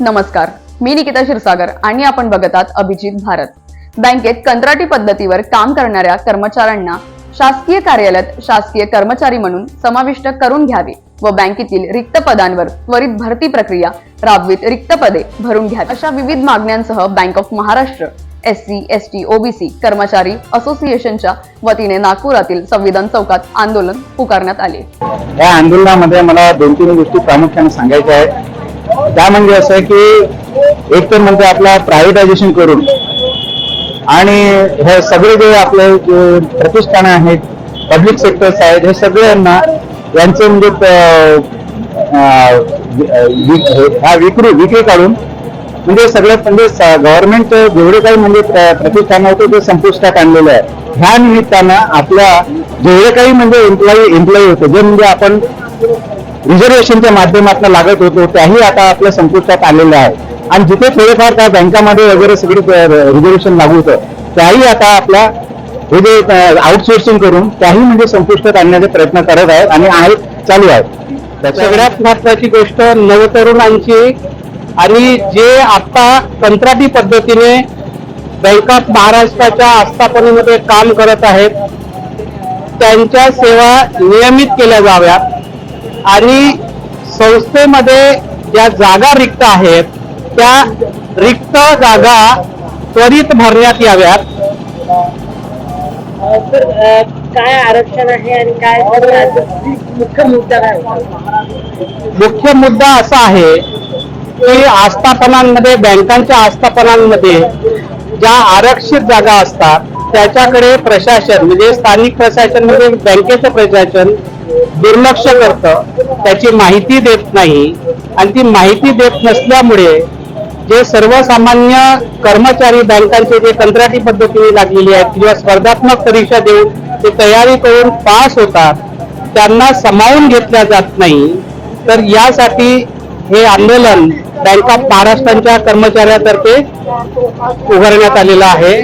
नमस्कार. मी निकिता क्षीरसागर आणि आपण बघत आहात अभिजित भारत. बँकेत कंत्राटी पद्धतीवर काम करणाऱ्या कर्मचाऱ्यांना शासकीय कार्यालयात शासकीय कर्मचारी म्हणून समाविष्ट करून घ्यावे व बँकेतील रिक्त पदांवर त्वरित भरती प्रक्रिया राबवीत रिक्त पदे भरून घ्यावी. अशा विविध मागण्यांसह bank of Maharashtra S C S T OBC कर्मचारी असोसिएशनच्या वतीने नागपुरातील संविधान चौकात आंदोलन पुकारण्यात आले. या आंदोलनामध्ये मला दोन तीन गोष्टी प्रामुख्याने सांगायच्या आहेत. त्या म्हणजे असं आहे की एक तर म्हणजे आपला प्रायव्हेटायझेशन करून आणि हे सगळे जे आपले प्रतिष्ठानं आहेत पब्लिक सेक्टर्स आहेत हे सगळ्यांना यांचे म्हणजे अं, हा विक्री विक्री काढून म्हणजे सगळ्यात म्हणजे गव्हर्नमेंट जेवढे काही म्हणजे प्रतिष्ठान प्रतिष्ठानं होते ते संपुष्टात आणलेले आहे ह्या निमित्तानं आपल्या जेवढे काही म्हणजे एम्प्लॉई एम्प्लॉई होते जे म्हणजे आपण रिझर्वेशनच्या माध्यमातून लागत होतो त्याही आता आपल्या संपुष्टात आलेलं आहे. आणि जिथे थोडेफार त्या बँकामध्ये वगैरे सगळे रिझर्वेशन लागू होतं त्याही आता आपल्या हे जे आउटसोर्सिंग करून त्याही म्हणजे संपुष्टात आणण्याचे प्रयत्न करत आहेत आणि आहेत चालू आहेत. सगळ्यात महत्वाची गोष्ट नवतरुणांची आणि जे आता कंत्राटी पद्धतीने बँक ऑफ महाराष्ट्राच्या आस्थापनेमध्ये काम करत आहेत त्यांच्या सेवा नियमित केल्या जाव्यात. आणि संस्थेमध्ये ज्या जागा रिक्त आहेत त्या रिक्त जागा त्वरित भरण्यात याव्यात काय आरक्षण आहे आणि काय मुख्य मुद्दा काय? मुख्य मुद्दा असा आहे की आस्थापनांमध्ये बँकांच्या आस्थापनांमध्ये ज्या आरक्षित जागा असतात त्याच्याकडे प्रशासन म्हणजे स्थानिक प्रशासन म्हणजे बँकेचं प्रशासन दुर्लक्ष करतं. त्याची माहिती देत नाही. आणि ती माहिती देत नसल्यामुळे जे सर्वसामान्य कर्मचारी बँकांचे जे कंत्राटी पद्धतीने लागलेले आहेत किंवा स्पर्धात्मक परीक्षा देऊन ते तयारी करून पास होतात त्यांना समावून घेतल्या जात नाही. तर यासाठी हे आंदोलन बँक ऑफ महाराष्ट्रांच्या कर्मचाऱ्यातर्फे उभारण्यात आलेलं आहे.